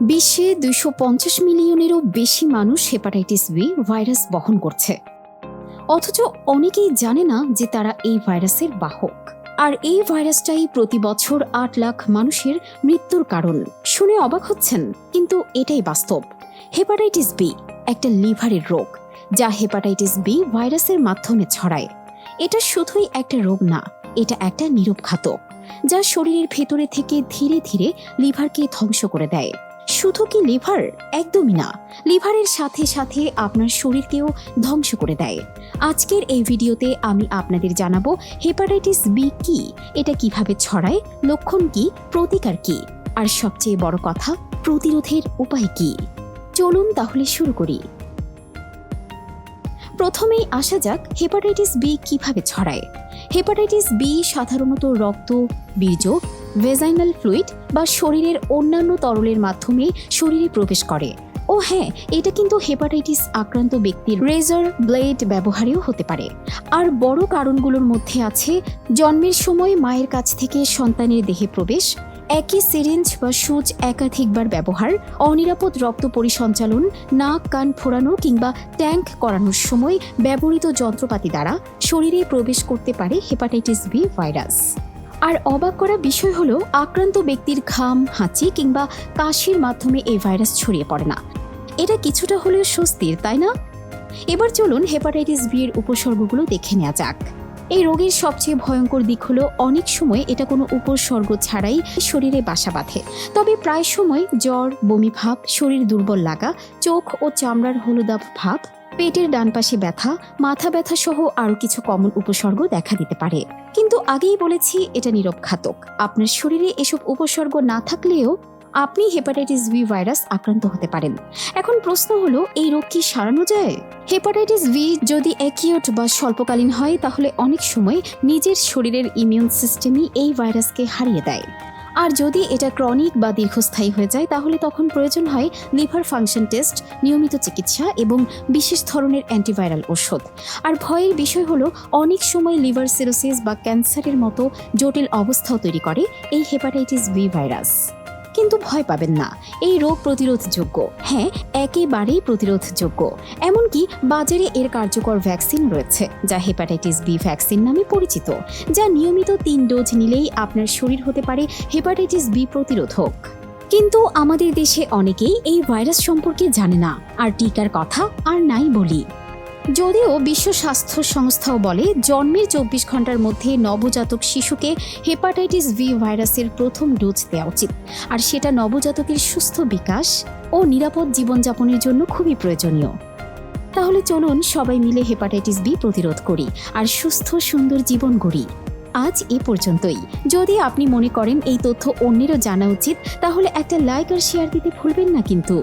বিশ্বে দুইশো পঞ্চাশ মিলিয়নেরও বেশি মানুষ হেপাটাইটিস বি ভাইরাস বহন করছে। অথচ অনেকেই জানে না যে তারা এই ভাইরাসের বাহক। আর এই ভাইরাসটাই প্রতি বছর আট লাখ মানুষের মৃত্যুর কারণ শুনে অবাক হচ্ছেন, কিন্তু এটাই বাস্তব। হেপাটাইটিস বি একটা লিভারের রোগ, যা হেপাটাইটিস বি ভাইরাসের মাধ্যমে ছড়ায়। এটা শুধুই একটা রোগ না, এটা একটা নীরব যা শরীরের ভেতরে থেকে ধীরে ধীরে লিভারকে ধ্বংস করে দেয়। শুধু কি লিভার? একদমই না। লিভারের সাথে সাথে আপনার শরীরকেও ধ্বংস করে দেয়। আজকের এই ভিডিওতে আমি আপনাদের জানাব হেপাটাইটিস বি কি? এটা কীভাবে ছড়ায়? লক্ষণ কি? প্রতিকার কি? আর সবচেয়ে বড় কথা, প্রতিরোধের উপায় কি? চলুন তাহলে শুরু করি। প্রথমেই আসা যাক হেপাটাইটিস বি কীভাবে ছড়ায়। হেপাটাইটিস বি সাধারণত রক্ত, বীর্য ভেজাইনাল ফ্লুইড বা শরীরের অন্যান্য তরলের মাধ্যমে শরীরে প্রবেশ করে। ও হ্যাঁ এটা কিন্তু হেপাটাইটিস আক্রান্ত ব্যক্তির রেজার ব্লেড ব্যবহারেও হতে পারে। আর বড় কারণগুলোর মধ্যে আছে জন্মের সময় মায়ের কাছ থেকে সন্তানের দেহে প্রবেশ, একই সিরিঞ্জ বা সুচ একাধিকবার ব্যবহার, অনিরাপদ রক্ত পরিসঞ্চালন, নাক, কান ফোড়ানো কিংবা ট্যাঙ্ক করানোর সময় ব্যবহৃত যন্ত্রপাতি দ্বারা শরীরে প্রবেশ করতে পারে হেপাটাইটিস বি ভাইরাস আর অবাক করা বিষয় হলো, আক্রান্ত ব্যক্তির ঘাম, হাঁচি কিংবা কাশির মাধ্যমে এই ভাইরাস ছড়িয়ে পড়ে না। এটা কিছুটা হলেও স্বস্তির, তাই না? এবার চলুন হেপাটাইটিস বি এর উপসর্গগুলো দেখে নেওয়া যাক। এই রোগের সবচেয়ে ভয়ঙ্কর দিক হলো, অনেক সময় এটা কোনো উপসর্গ ছাড়াই শরীরে বাসা বাঁধে। তবে প্রায় সময় জ্বর, বমি ভাব, শরীর দুর্বল লাগা, চোখ ও চামড়ার হলুদাভ ভাব, পেটের ডান পাশে ব্যথা, মাথা ব্যথা সহ আরও কিছু কমন উপসর্গ দেখা দিতে পারে। আগেই বলেছি এটা নীরব ঘাতক আপনার শরীরে এসব উপসর্গ না থাকলেও আপনি হেপাটাইটিস বি ভাইরাস আক্রান্ত হতে পারেন। এখন প্রশ্ন হলো, এই রোগ কি সারানো যায়? হেপাটাইটিস ভি যদি অ্যাকিউট বা স্বল্পকালীন হয়, তাহলে অনেক সময় নিজের শরীরের ইমিউন সিস্টেমই এই ভাইরাসকে হারিয়ে দেয়। আর যদি এটা ক্রনিক বা দীর্ঘস্থায়ী হয়ে যায়, তাহলে তখন প্রয়োজন হয় লিভার ফাংশন টেস্ট নিয়মিত চিকিৎসা এবং বিশেষ ধরনের অ্যান্টিভাইরাল ওষুধ আর ভয়ের বিষয় হলো, অনেক সময় লিভার সিরোসিস বা ক্যান্সারের মতো জটিল অবস্থাও তৈরি করে, এই হেপাটাইটিস বি ভাইরাস কিন্তু ভয় পাবেন না। এই রোগ প্রতিরোধযোগ্য। হ্যাঁ একেবারেই প্রতিরোধযোগ্য। এমনকি বাজারে এর কার্যকর ভ্যাকসিন রয়েছে, যা হেপাটাইটিস বি ভ্যাকসিন নামে পরিচিত, যা নিয়মিত তিন ডোজ নিলেই আপনার শরীর হতে পারে হেপাটাইটিস বি প্রতিরোধক। কিন্তু আমাদের দেশে অনেকেই এই ভাইরাস সম্পর্কে জানে না, আর টিকার কথা আর নাই বলি। যদিও বিশ্ব স্বাস্থ্য সংস্থাও বলে, জন্মের চব্বিশ ঘণ্টার মধ্যে নবজাতক শিশুকে হেপাটাইটিস ভি ভাইরাসের প্রথম ডোজ দেওয়া উচিত। আর সেটা নবজাতকের সুস্থ বিকাশ ও নিরাপদ জীবনযাপনের জন্য খুবই প্রয়োজনীয়। তাহলে চলুন সবাই মিলে হেপাটাইটিস বি প্রতিরোধ করি আর সুস্থ, সুন্দর জীবন গড়ি। আজ এ পর্যন্তই। যদি আপনি মনে করেন এই তথ্য অন্যেরও জানা উচিত, তাহলে একটা লাইক আর শেয়ার দিতে ভুলবেন না কিন্তু।